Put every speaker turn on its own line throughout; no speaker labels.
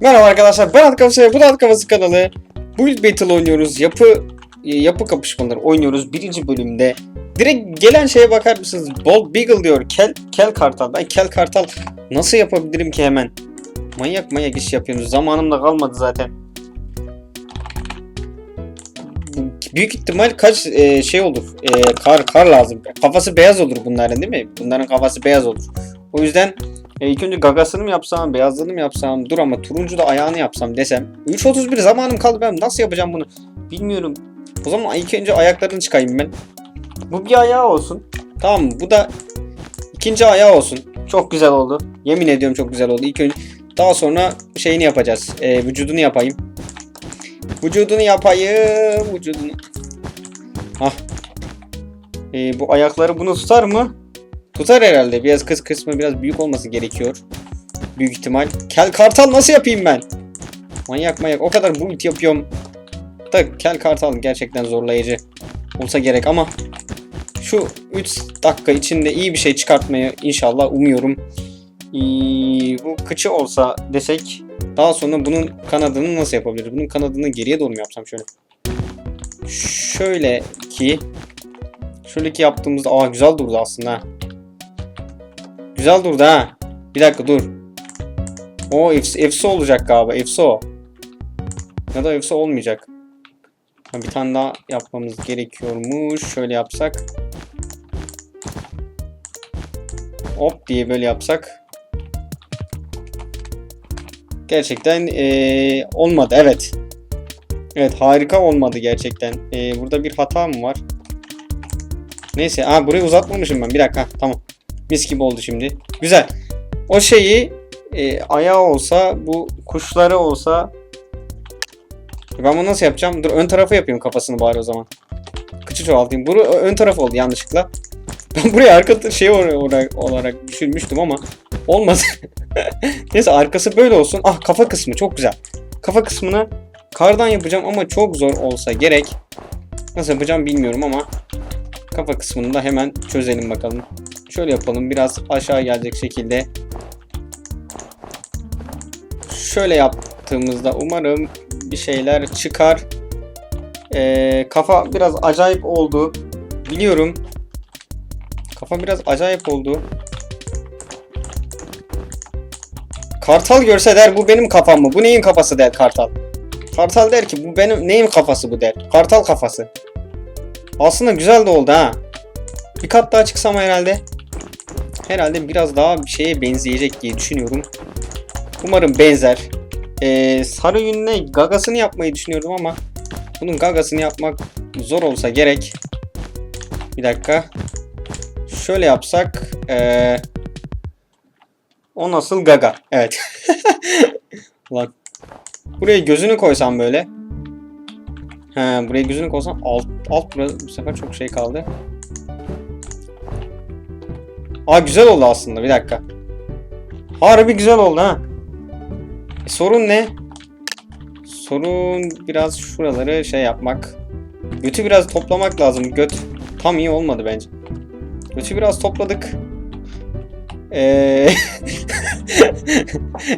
Merhaba arkadaşlar ben Alt Kafası ve bu da Alt Kafası kanalı. Build Battle oynuyoruz. Yapı e, yapı kapışmaları oynuyoruz birinci bölümde. Direkt gelen şeye bakar mısınız? Bold Beagle diyor. Kel, kel Kartal. Ben Kel Kartal nasıl yapabilirim ki hemen? Manyak manyak iş yapıyorsunuz. Zamanım da kalmadı zaten. Büyük ihtimal kaç e, şey olur. E, kar kar lazım. Kafası beyaz olur bunların değil mi? Bunların kafası beyaz olur. O yüzden e, ilk önce gagasını mı yapsam, beyazlığını mı yapsam, dur ama turuncu da ayağını yapsam desem. 3.31 zamanım kaldı ben nasıl yapacağım bunu bilmiyorum. O zaman ilk önce ayaklarını çıkayım ben. Bu bir ayağı olsun. Tamam? Bu da ikinci ayağı olsun. Çok güzel oldu. Yemin ediyorum çok güzel oldu. İlk önce daha sonra şeyini yapacağız. E, vücudunu yapayım. Vücudunu yapayım. Vücudunu. Hah. E, bu ayakları bunu tutar mı? Tutar herhalde. Biraz kız kısmı biraz büyük olması gerekiyor. Büyük ihtimal. Kel kartal nasıl yapayım ben? Manyak manyak. O kadar build yapıyorum. Da kel kartal gerçekten zorlayıcı olsa gerek ama şu 3 dakika içinde iyi bir şey çıkartmayı inşallah umuyorum. Ee, bu kıçı olsa desek daha sonra bunun kanadını nasıl yapabiliriz? Bunun kanadını geriye doğru mu yapsam şöyle? Şöyle ki şöyle ki yaptığımızda aa güzel durdu aslında. Güzel durdu ha. Bir dakika dur. O efsi olacak galiba. Efsi o. Ya da efsi olmayacak. Bir tane daha yapmamız gerekiyormuş. Şöyle yapsak. Hop diye böyle yapsak. Gerçekten eee, olmadı. Evet. Evet harika olmadı gerçekten. Eee, burada bir hata mı var? Neyse. Aa, burayı uzatmamışım ben. Bir dakika. Tamam. Mis gibi oldu şimdi. Güzel. O şeyi e, ayağı olsa, bu kuşları olsa ben bunu nasıl yapacağım? Dur ön tarafı yapayım kafasını bari o zaman. Kıçı çoğaltayım. Bu ön taraf oldu yanlışlıkla. Ben buraya arka şey olarak, olarak düşünmüştüm ama olmadı. Neyse arkası böyle olsun. Ah kafa kısmı çok güzel. Kafa kısmını kardan yapacağım ama çok zor olsa gerek. Nasıl yapacağım bilmiyorum ama kafa kısmını da hemen çözelim bakalım. Şöyle yapalım biraz aşağı gelecek şekilde. Şöyle yaptığımızda umarım bir şeyler çıkar. Ee, kafa biraz acayip oldu. Biliyorum. Kafa biraz acayip oldu. Kartal görse der bu benim kafam mı? Bu neyin kafası der Kartal. Kartal der ki bu benim neyin kafası bu der. Kartal kafası. Aslında güzel de oldu ha. Bir kat daha çıksam herhalde. Herhalde biraz daha bir şeye benzeyecek diye düşünüyorum. Umarım benzer. Ee, sarı yününe gagasını yapmayı düşünüyordum ama bunun gagasını yapmak zor olsa gerek. Bir dakika. Şöyle yapsak. Ee, o nasıl gaga? Evet. Ulan. Buraya gözünü koysam böyle. He, buraya gözünü koysam alt, alt burası bu sefer çok şey kaldı. Aa güzel oldu aslında bir dakika. Harbi güzel oldu ha. E, sorun ne? Sorun biraz şuraları şey yapmak. Götü biraz toplamak lazım. Göt tam iyi olmadı bence. Götü biraz topladık. Ee,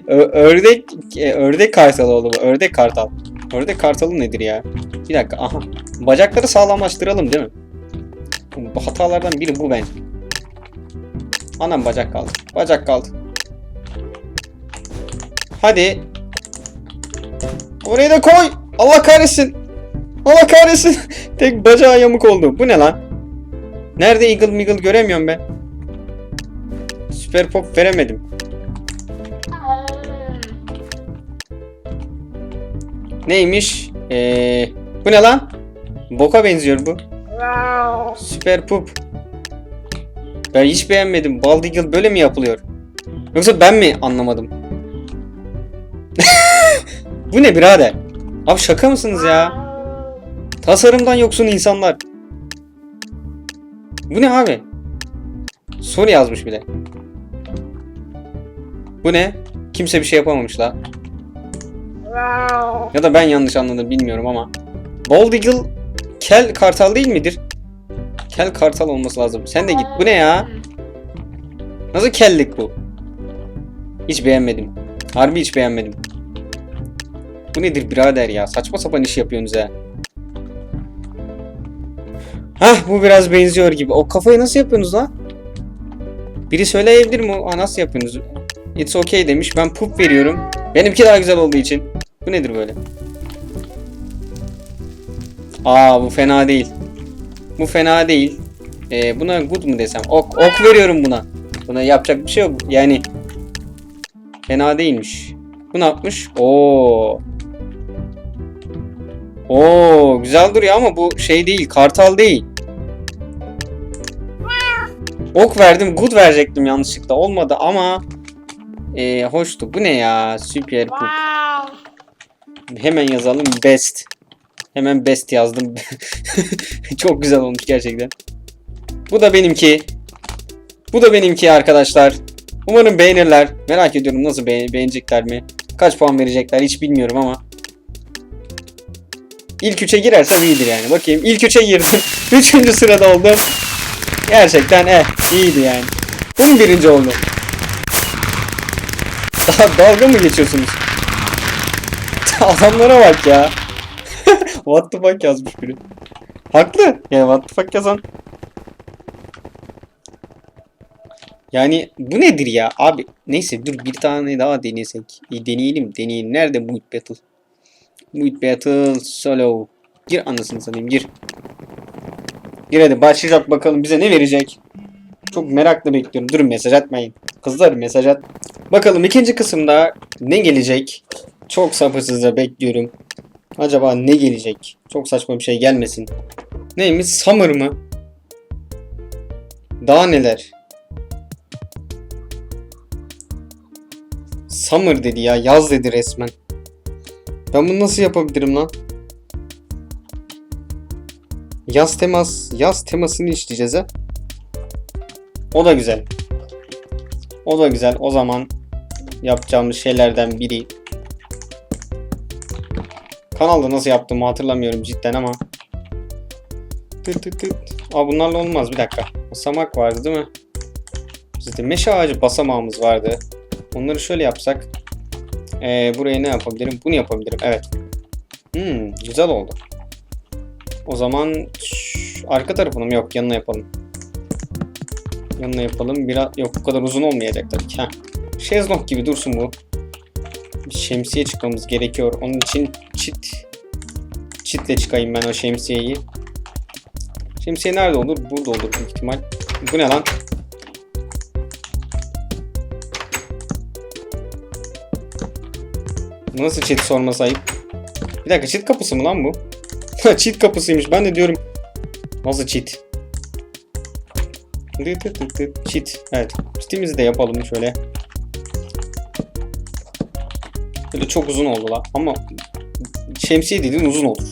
ördek e, ördek kartal bu. Ördek kartal. Ördek kartalı nedir ya? Bir dakika. Aha. Bacakları sağlamlaştıralım değil mi? Bu hatalardan biri bu bence. Anam bacak kaldı. Bacak kaldı. Hadi. Oraya da koy. Allah kahretsin. Allah kahretsin. Tek bacağı yamuk oldu. Bu ne lan? Nerede Eagle Meagle göremiyorum ben. Süper pop veremedim. Neymiş? Ee, bu ne lan? Boka benziyor bu. Süper pup. Ben hiç beğenmedim. Bald Eagle böyle mi yapılıyor? Yoksa ben mi anlamadım? bu ne birader? Abi şaka mısınız ya? Tasarımdan yoksun insanlar. Bu ne abi? Soru yazmış bile. Bu ne? Kimse bir şey yapamamış la. Ya da ben yanlış anladım bilmiyorum ama. Bald Eagle kel kartal değil midir? Kel kartal olması lazım. Sen de git. Bu ne ya? Nasıl kellik bu? Hiç beğenmedim. Harbi hiç beğenmedim. Bu nedir birader ya? Saçma sapan iş yapıyorsunuz ha. Hah bu biraz benziyor gibi. O kafayı nasıl yapıyorsunuz lan? Biri söyleyebilir mi? Aa, nasıl yapıyorsunuz? It's okay demiş. Ben pup veriyorum. Benimki daha güzel olduğu için. Bu nedir böyle? Aa bu fena değil. Bu fena değil. Ee, buna good mu desem? Ok, ok veriyorum buna. Buna yapacak bir şey yok. Yani fena değilmiş. Bu ne yapmış? Oo. Oo güzel duruyor ama bu şey değil. Kartal değil. Ok verdim. Good verecektim yanlışlıkla. Olmadı ama ee, hoştu. Bu ne ya? Süper poop. Hemen yazalım best. Hemen best yazdım. Çok güzel olmuş gerçekten. Bu da benimki. Bu da benimki arkadaşlar. Umarım beğenirler. Merak ediyorum nasıl beğen- beğenecekler mi? Kaç puan verecekler hiç bilmiyorum ama. İlk üçe girersem iyidir yani. Bakayım ilk üçe girdim. Üçüncü sırada oldum. Gerçekten eh iyiydi yani. Bu mu birinci oldu? Daha dalga mı geçiyorsunuz? Adamlara bak ya. what the fuck yazmış biri. Haklı. Yani what the fuck yazan. Yani bu nedir ya abi? Neyse dur bir tane daha denesek. İyi, deneyelim deneyelim. Nerede Muit Battle? Muit Battle solo. Gir anasını satayım gir. Gir hadi başlayacak bakalım bize ne verecek. Çok merakla bekliyorum. Durun mesaj atmayın. Kızlar mesaj at. Bakalım ikinci kısımda ne gelecek? Çok sabırsızca bekliyorum. Acaba ne gelecek? Çok saçma bir şey gelmesin. Neymiş? Summer mı? Daha neler? Summer dedi ya. Yaz dedi resmen. Ben bunu nasıl yapabilirim lan? Yaz temas, yaz temasını işleyeceğiz ha. O da güzel. O da güzel. O zaman yapacağımız şeylerden biri. Kanalda nasıl yaptığımı hatırlamıyorum cidden ama. Tıt tıt tıt. Aa bunlarla olmaz bir dakika. Basamak vardı değil mi? Bizde meşe ağacı basamağımız vardı. Onları şöyle yapsak. Ee, buraya ne yapabilirim? Bunu yapabilirim. Evet. Hmm, güzel oldu. O zaman arka tarafını mı? Yok yanına yapalım. Yanına yapalım. Biraz yok bu kadar uzun olmayacak tabii ki. Heh. Şezlong gibi dursun bu. Şemsiye çıkmamız gerekiyor. Onun için çit çitle çıkayım ben o şemsiyeyi. Şemsiye nerede olur? Burada olur büyük ihtimal. Bu ne lan? Nasıl çit sorma sahip? Bir dakika çit kapısı mı lan bu? çit kapısıymış. Ben de diyorum. Nasıl çit? Çit. Evet. Çitimizi de yapalım şöyle. Böyle çok uzun oldu la. Ama şemsiye dediğin uzun olur.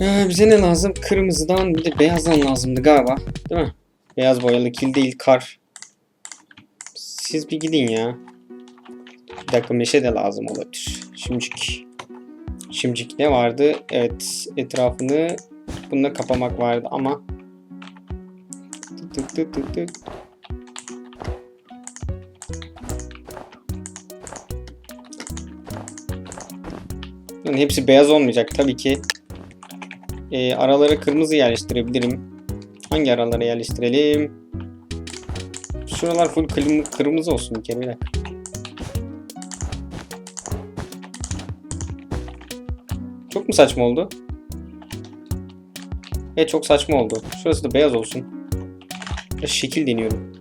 Ee, bize ne lazım? Kırmızıdan bir de beyazdan lazımdı galiba. Değil mi? Beyaz boyalı kil değil kar. Siz bir gidin ya. Bir dakika meşe de lazım olabilir. Şimcik. Şimcik ne vardı? Evet etrafını bununla kapamak vardı ama tık tık tık tık. Yani hepsi beyaz olmayacak tabii ki. Ee, aralara kırmızı yerleştirebilirim. Hangi aralara yerleştirelim? Şuralar full kırm- kırmızı olsun bir kere bir. Çok mu saçma oldu? Evet çok saçma oldu. Şurası da beyaz olsun. Ya şekil deniyorum.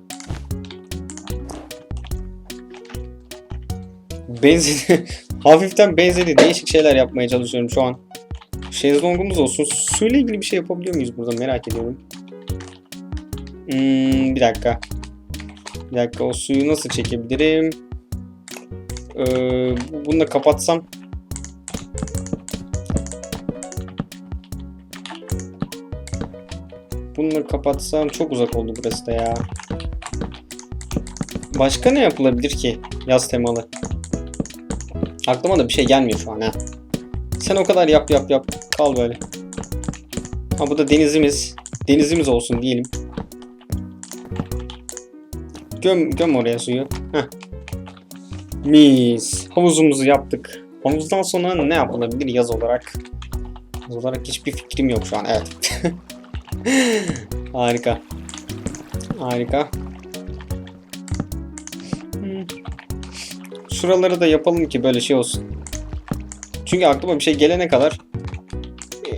Benzedi. Hafiften benzedi. Değişik şeyler yapmaya çalışıyorum şu an. Şezlongumuz olsun. Suyla ilgili bir şey yapabiliyor muyuz burada merak ediyorum. Hmm, bir dakika. Bir dakika o suyu nasıl çekebilirim? Ee, bunu da kapatsam. Bunu kapatsam çok uzak oldu burası da ya. Başka ne yapılabilir ki yaz temalı? Aklıma da bir şey gelmiyor şu an ha. Sen o kadar yap yap yap. Kal böyle. Ha bu da denizimiz. Denizimiz olsun diyelim. Göm, göm oraya suyu. Heh. Mis. Havuzumuzu yaptık. Havuzdan sonra ne yapılabilir yaz olarak? Yaz olarak hiçbir fikrim yok şu an. Evet. Harika. Harika. Hmm. Şuraları da yapalım ki böyle şey olsun. Çünkü aklıma bir şey gelene kadar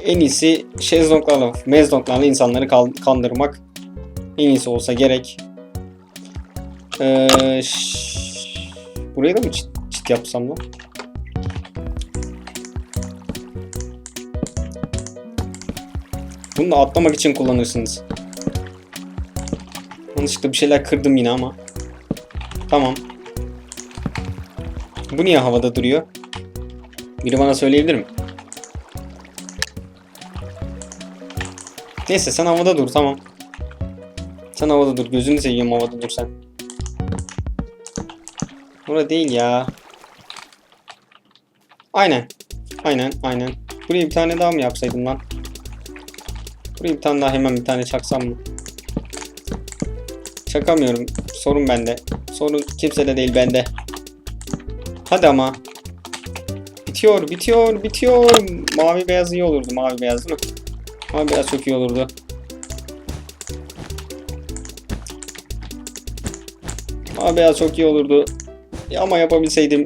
en iyisi şezlonglarla, mezlonglarla insanları kandırmak en iyisi olsa gerek. Ee, buraya da mı çit, çit yapsam lan? Bunu da atlamak için kullanırsınız. Yanlışlıkla bir şeyler kırdım yine ama. Tamam. Bu niye havada duruyor? Biri bana söyleyebilir mi? Neyse sen havada dur tamam. Sen havada dur. Gözünü seveyim havada dur sen. Orada değil ya. Aynen. Aynen aynen. Buraya bir tane daha mı yapsaydım lan? Buraya bir tane daha hemen bir tane çaksam mı? Çakamıyorum. Sorun bende. Sorun kimsede değil bende. Hadi ama. Bitiyor, bitiyor, bitiyor. Mavi beyaz iyi olurdu. Mavi beyaz değil mi? Mavi beyaz çok iyi olurdu. Mavi beyaz çok iyi olurdu. Ya ama yapabilseydim.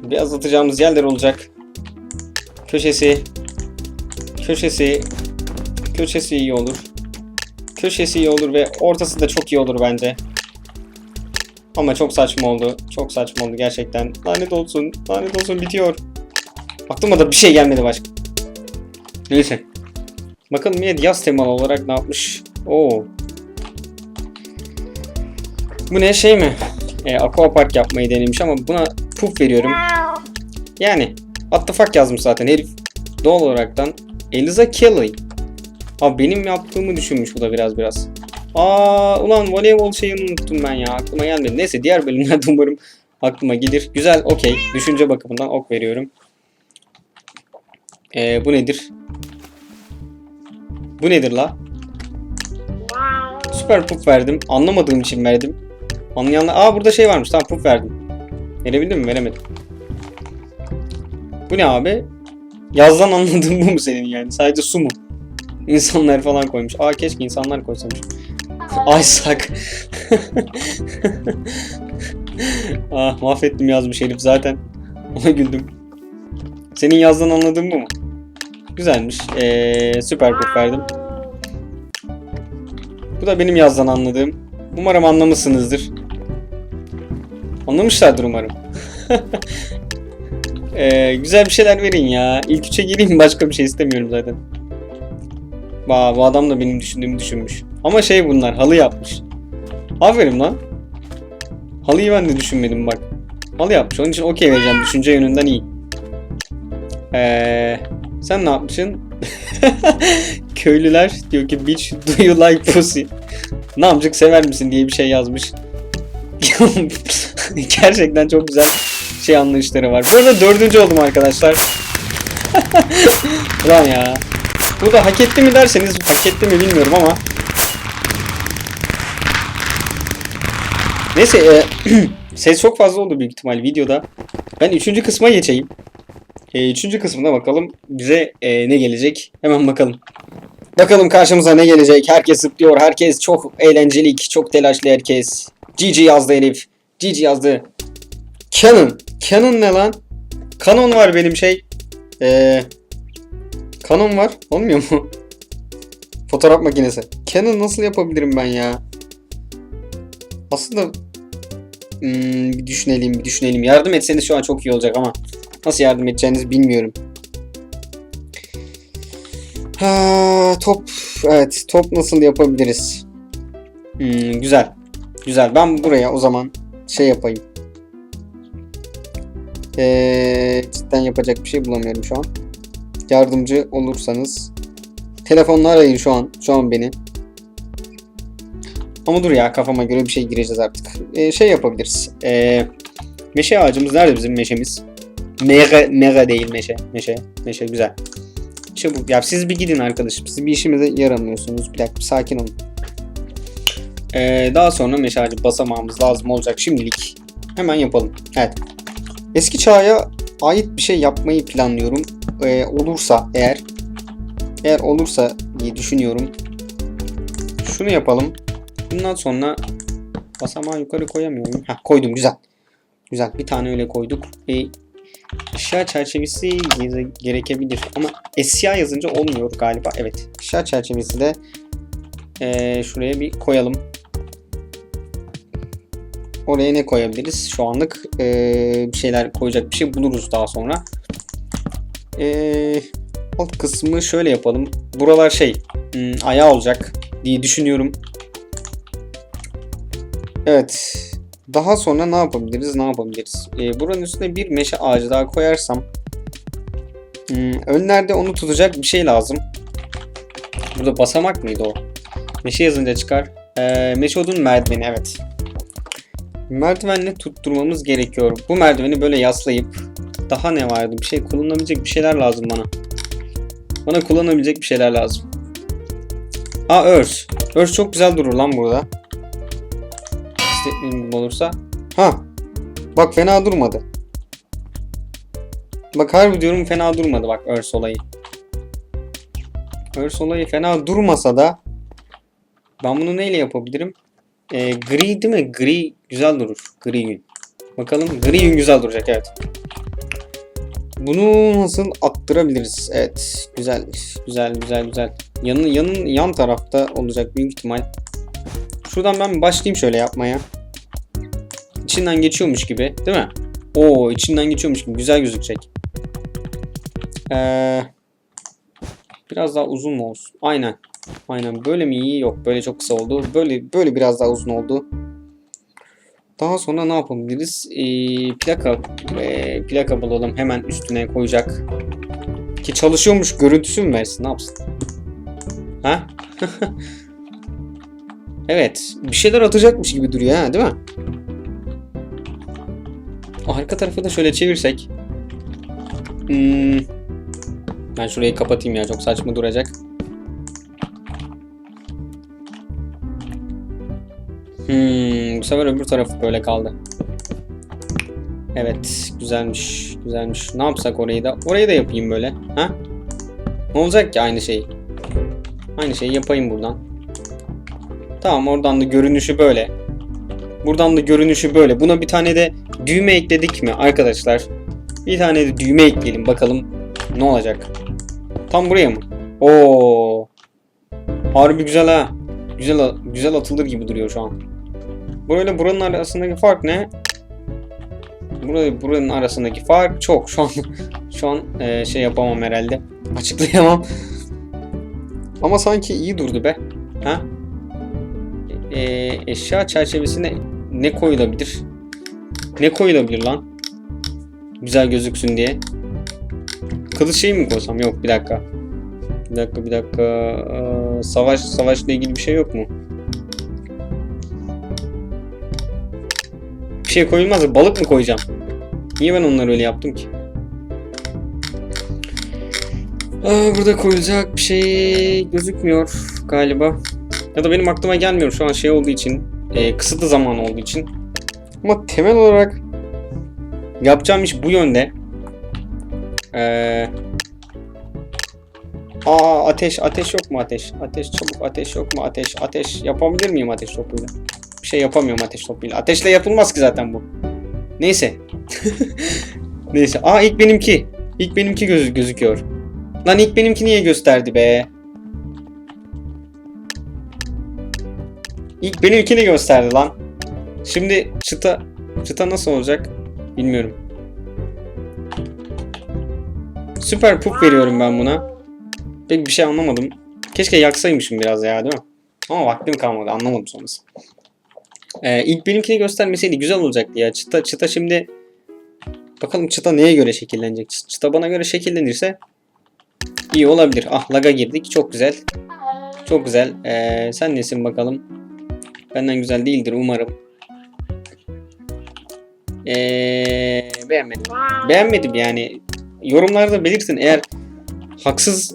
Beyaz atacağımız yerler olacak. Köşesi. Köşesi. Köşesi iyi olur. Köşesi iyi olur ve ortası da çok iyi olur bence. Ama çok saçma oldu. Çok saçma oldu gerçekten. Lanet olsun. Lanet olsun bitiyor. Aklıma da bir şey gelmedi başka. Neyse. Bakalım yine yaz temalı olarak ne yapmış. Oo. Bu ne şey mi? E, aquapark yapmayı denemiş ama buna puf veriyorum. Yani what the fuck yazmış zaten herif. Doğal olaraktan Eliza Kelly. Abi benim yaptığımı düşünmüş bu da biraz biraz. Aa ulan voleybol şeyini unuttum ben ya. Aklıma gelmedi. Neyse diğer bölümlerde umarım aklıma gelir. Güzel okey. Düşünce bakımından ok veriyorum. Ee, bu nedir? Bu nedir la? Süper pup verdim. Anlamadığım için verdim. Anlayanlar... Aa burada şey varmış. Tamam pup verdim. Verebildim mi? Veremedim. Bu ne abi? Yazdan anladığım bu mu senin yani? Sadece su mu? İnsanlar falan koymuş. Aa keşke insanlar koysamış. Ay sak. ah mahvettim yazmış herif zaten. Ona güldüm. Senin yazdan anladığın bu mu? Güzelmiş. Ee, süper kod verdim. Bu da benim yazdan anladığım. Umarım anlamışsınızdır. Anlamışlardır umarım. Ee, güzel bir şeyler verin ya. İlk üçe gireyim başka bir şey istemiyorum zaten. Vaa bu adam da benim düşündüğümü düşünmüş. Ama şey bunlar halı yapmış. Aferin lan. Halıyı ben de düşünmedim bak. Halı yapmış. Onun için okey vereceğim. Düşünce yönünden iyi. Ee, sen ne yapmışsın? Köylüler diyor ki bitch do you like pussy? Namcık sever misin diye bir şey yazmış. Gerçekten çok güzel şey anlayışları var. Bu arada dördüncü oldum arkadaşlar. Ulan ya. Bu da hak etti mi derseniz hak etti mi bilmiyorum ama. Neyse e, ses çok fazla oldu büyük ihtimal videoda. Ben üçüncü kısma geçeyim. E, üçüncü kısmına bakalım bize e, ne gelecek. Hemen bakalım. Bakalım karşımıza ne gelecek. Herkes zıplıyor. Herkes çok eğlencelik. Çok telaşlı herkes. GG yazdı herif. GG yazdı. Canon. Canon ne lan? Canon var benim şey. Eee... Canon var. Olmuyor mu? Fotoğraf makinesi. Canon nasıl yapabilirim ben ya? Aslında hmm, bir düşünelim, bir düşünelim. Yardım etseniz şu an çok iyi olacak ama nasıl yardım edeceğinizi bilmiyorum. Ha, top, evet, top nasıl yapabiliriz? Hmm, güzel, güzel. Ben buraya o zaman şey yapayım. Ee, cidden yapacak bir şey bulamıyorum şu an yardımcı olursanız. Telefonla arayın şu an. Şu an beni. Ama dur ya kafama göre bir şey gireceğiz artık. Ee, şey yapabiliriz. Ee, meşe ağacımız nerede bizim meşemiz? Mega, mega değil meşe. Meşe. Meşe güzel. Çabuk. Ya siz bir gidin arkadaşım. Siz bir işimize yaramıyorsunuz. Bir dakika bir sakin olun. Ee, daha sonra meşale basamağımız lazım olacak şimdilik. Hemen yapalım. Evet. Eski çağa ait bir şey yapmayı planlıyorum. Ee, olursa eğer eğer olursa diye düşünüyorum. Şunu yapalım. Bundan sonra basamağı yukarı koyamıyorum. Heh, koydum güzel. Güzel. Bir tane öyle koyduk. Ee, eşya çerçevesi gere- gerekebilir. Ama eşya yazınca olmuyor galiba. Evet. Eşya çerçevesi de ee, şuraya bir koyalım. Oraya ne koyabiliriz? Şu anlık ee, bir şeyler koyacak bir şey buluruz daha sonra. Ee, alt kısmı şöyle yapalım. Buralar şey hmm, ayağı olacak diye düşünüyorum. Evet. Daha sonra ne yapabiliriz? Ne yapabiliriz? Ee, buranın üstüne bir meşe ağacı daha koyarsam hmm, önlerde onu tutacak bir şey lazım. Burada basamak mıydı o? Meşe yazınca çıkar. Ee, meşe odun merdiveni evet. Merdivenle tutturmamız gerekiyor. Bu merdiveni böyle yaslayıp daha ne vardı? Bir şey kullanabilecek bir şeyler lazım bana. Bana kullanabilecek bir şeyler lazım. Aa örs. Örs çok güzel durur lan burada. İstediğim olursa. Ha. Bak fena durmadı. Bak harbi diyorum fena durmadı bak örs olayı. Örs olayı fena durmasa da ben bunu neyle yapabilirim? Ee, gri değil mi? Gri güzel durur. Gri gün. Bakalım gri gün güzel duracak evet. Bunu nasıl attırabiliriz? Evet, güzel, güzel, güzel, güzel. Yanın yanın yan tarafta olacak büyük ihtimal. Şuradan ben başlayayım şöyle yapmaya. İçinden geçiyormuş gibi, değil mi? Oo, içinden geçiyormuş gibi güzel gözükecek. Ee, biraz daha uzun mu olsun? Aynen. Aynen. Böyle mi iyi? Yok, böyle çok kısa oldu. Böyle böyle biraz daha uzun oldu. Daha sonra ne yapabiliriz? Ee, plaka e, plaka bulalım hemen üstüne koyacak. Ki çalışıyormuş görüntüsü mü versin? Ne yapsın? Ha? evet. Bir şeyler atacakmış gibi duruyor ha, değil mi? Arka tarafı da şöyle çevirsek. Hmm. Ben şurayı kapatayım ya çok saçma duracak. Hmm, bu sefer öbür tarafı böyle kaldı. Evet, güzelmiş, güzelmiş. Ne yapsak orayı da? Orayı da yapayım böyle. Ha? Ne olacak ki aynı şey? Aynı şeyi yapayım buradan. Tamam, oradan da görünüşü böyle. Buradan da görünüşü böyle. Buna bir tane de düğme ekledik mi arkadaşlar? Bir tane de düğme ekleyelim bakalım ne olacak. Tam buraya mı? Oo. Harbi güzel ha. Güzel güzel atılır gibi duruyor şu an. Burayla buranın arasındaki fark ne? Burayla buranın arasındaki fark çok. Şu an şu an e, şey yapamam herhalde. Açıklayamam. Ama sanki iyi durdu be. Ha? E, eşya çerçevesine ne koyulabilir? Ne koyulabilir lan? Güzel gözüksün diye. Kılıç şey mi koysam? Yok bir dakika. Bir dakika bir dakika. Ee, savaş savaşla ilgili bir şey yok mu? Bir şey koyulmaz da balık mı koyacağım? Niye ben onları öyle yaptım ki? Aa, burada koyulacak bir şey gözükmüyor galiba. Ya da benim aklıma gelmiyor şu an şey olduğu için. E, kısıtlı zaman olduğu için. Ama temel olarak yapacağım iş bu yönde. Eee Aa ateş ateş yok mu ateş? Ateş çabuk ateş yok mu ateş? Ateş yapabilir miyim ateş topuyla? Şey yapamıyorum ateş topuyla. Ateşle yapılmaz ki zaten bu. Neyse. Neyse. Aa ilk benimki. İlk benimki göz gözüküyor. Lan ilk benimki niye gösterdi be? İlk benimkini gösterdi lan. Şimdi çıta çıta nasıl olacak bilmiyorum. Süper pup veriyorum ben buna. Pek bir şey anlamadım. Keşke yaksaymışım biraz ya değil mi? Ama vaktim kalmadı anlamadım sonrası. Ee, ilk benimkini göstermeseydi güzel olacaktı ya. Çıta, çıta şimdi bakalım çıta neye göre şekillenecek. Çıta bana göre şekillenirse iyi olabilir. Ah laga girdik. Çok güzel. Çok güzel. Ee, sen nesin bakalım. Benden güzel değildir umarım. Ee, beğenmedim. Beğenmedim yani. Yorumlarda belirtin eğer haksız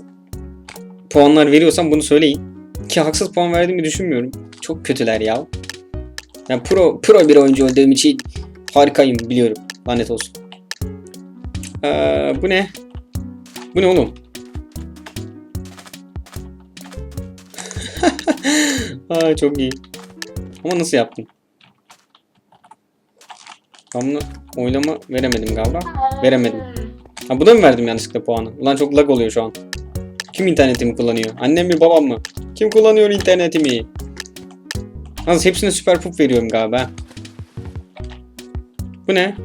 puanlar veriyorsam bunu söyleyin. Ki haksız puan verdiğimi düşünmüyorum. Çok kötüler ya. Ben pro pro bir oyuncu olduğum için harikayım biliyorum. Lanet olsun. Ee, bu ne? Bu ne oğlum? Aa çok iyi. Ama nasıl yaptın? Ben bunu oylama veremedim galiba. Veremedim. Ha buna mı verdim yanlışlıkla puanı? Ulan çok lag oluyor şu an. Kim internetimi kullanıyor? Annem mi babam mı? Kim kullanıyor internetimi? Yalnız hepsine süper pup veriyorum galiba. Bu ne?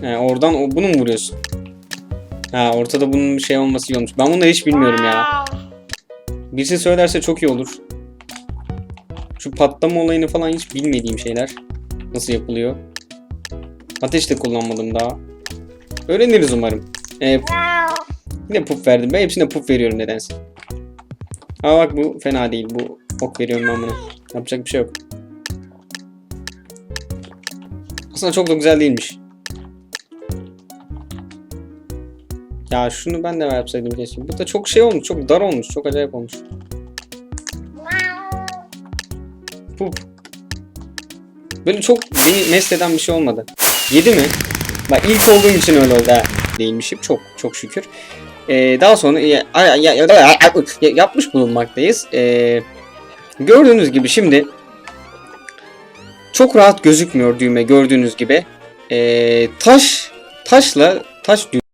He, oradan o, bunu mu vuruyorsun? Ha ortada bunun bir şey olması iyi olmuş. Ben bunları hiç bilmiyorum ya. Birisi söylerse çok iyi olur. Şu patlama olayını falan hiç bilmediğim şeyler. Nasıl yapılıyor? Ateş de kullanmadım daha. Öğreniriz umarım. Ee, yine pup verdim. Ben hepsine pup veriyorum nedense. Aa bak bu fena değil. Bu ok veriyorum ben buna. Yapacak bir şey yok. Aslında çok da güzel değilmiş. Ya şunu ben de yapsaydım keşke. Bu da çok şey olmuş. Çok dar olmuş. Çok acayip olmuş. Pup. Böyle çok beni mest eden bir şey olmadı. Yedi mi? Bak ilk olduğum için öyle oldu. Değilmişim çok çok şükür. Ee, daha sonra ya, ya, ya, ya- ya- yapmış bulunmaktayız. Ee, gördüğünüz gibi şimdi çok rahat gözükmüyor düğme gördüğünüz gibi. Ee, taş taşla taş düğme